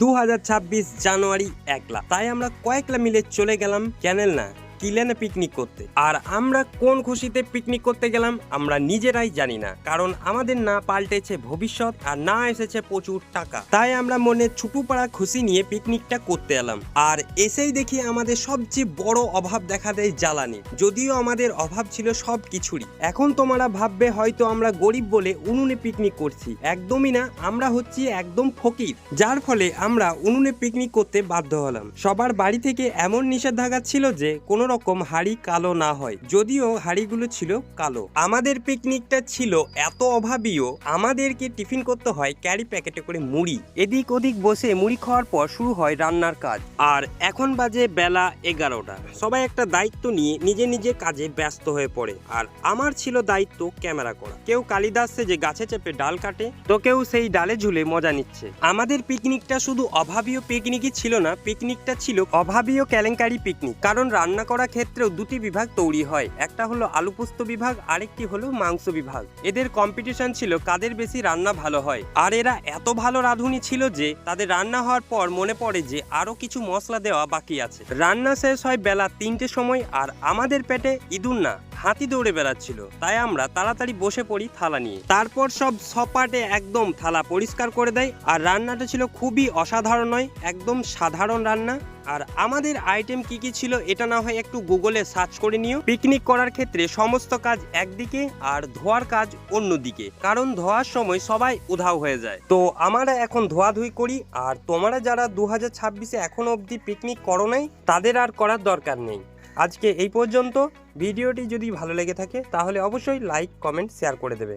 দু হাজার ছাব্বিশ জানুয়ারি একলা। তাই আমরা কয়েকলা মিলে চলে গেলাম ক্যানেল না। কিলেনে পিকনিক করতে। আর আমরা কোন খুশিতে পিকনিক করতে গেলাম, আমরা নিজেরাই জানি না। কারণ আমাদের না পাল্টেছে ভবিষ্যৎ আর না এসেছে প্রচুর টাকা। তাই আমরা মনে ছুটু পাড়া খুশি নিয়ে পিকনিকটা করতে এলাম। আর এসেই দেখি আমাদের সবচেয়ে বড় অভাব দেখা দেয় জ্বালানি যদিও আমাদের অভাব ছিল সব কিছুরই। এখন তোমরা ভাববে হয়তো আমরা গরিব বলে উনুনে পিকনিক করছি। একদমই না, আমরা হচ্ছি একদম ফকির। যার ফলে আমরা উনুনে পিকনিক করতে বাধ্য হলাম। সবার বাড়ি থেকে এমন নিষেধাজ্ঞা ছিল যে, কোনো রকম হাড়ি কালো না হয়, যদিও হাড়িগুলো ছিল কালো। আমাদের পিকনিকটা ছিল এত অভাবীয়, আমাদেরকে টিফিন করতে হয় ক্যারি প্যাকেটে করে মুড়ি। এদিক ওদিক বসে মুড়ি খাওয়ার পর শুরু হয় রান্নার কাজ। আর এখন বাজে বেলা এগারোটা। সবাই একটা দায়িত্ব নিয়ে নিজে নিজে কাজে ব্যস্ত হয়ে পড়ে। আর আমার ছিল দায়িত্ব ক্যামেরা করা। কেউ কালিদাস যে গাছে চেপে ডাল কাটে, তো কেউ সেই ডালে ঝুলে মজা নিচ্ছে। আমাদের পিকনিকটা শুধু অভাবীয় পিকনিকই ছিল না, পিকনিকটা ছিল অভাবীয় কেলেঙ্কারি পিকনিক। কারণ রান্না ক্ষেত্রেও দুটি বিভাগ তৈরি হয়। একটা হলো আলু পোস্ত বিভাগ, আরেকটি হলো মাংস বিভাগ। এদের কম্পিটিশন ছিল কাদের বেশি রান্না ভালো হয়। আর এরা এত ভালো রাঁধুনি ছিল যে, তাদের রান্না হওয়ার পর মনে পড়ে যে আরও কিছু মশলা দেওয়া বাকি আছে। রান্না শেষ হয় বেলা তিনটে সময়, আর আমাদের পেটে ইঁদুর না। হাতি দৌড়ে বেড়াচ্ছিল। তাই আমরা তাড়াতাড়ি বসে পড়ি থালা নিয়ে। তারপর সব সপাটে একদম থালা পরিষ্কার করে দেয়। আর রান্নাটা ছিল খুবই অসাধারণ নয়, একদম সাধারণ রান্না। আর আমাদের আইটেম কি কি ছিল এটা না হয় একটু গুগলে সার্চ করে নিও। পিকনিক করার ক্ষেত্রে সমস্ত কাজ একদিকে আর ধোয়ার কাজ অন্যদিকে। কারণ ধোয়ার সময় সবাই উধাও হয়ে যায়। তো আমরা এখন ধোয়াধুয়ি করি। আর তোমরা যারা দু হাজার ছাব্বিশে এখনও অবধি পিকনিক করো নাই, তাদের আর করার দরকার নেই। আজকে এই পর্যন্ত। ভিডিওটি যদি ভালো লেগে থাকে, তাহলে অবশ্যই লাইক কমেন্ট শেয়ার করে দেবে।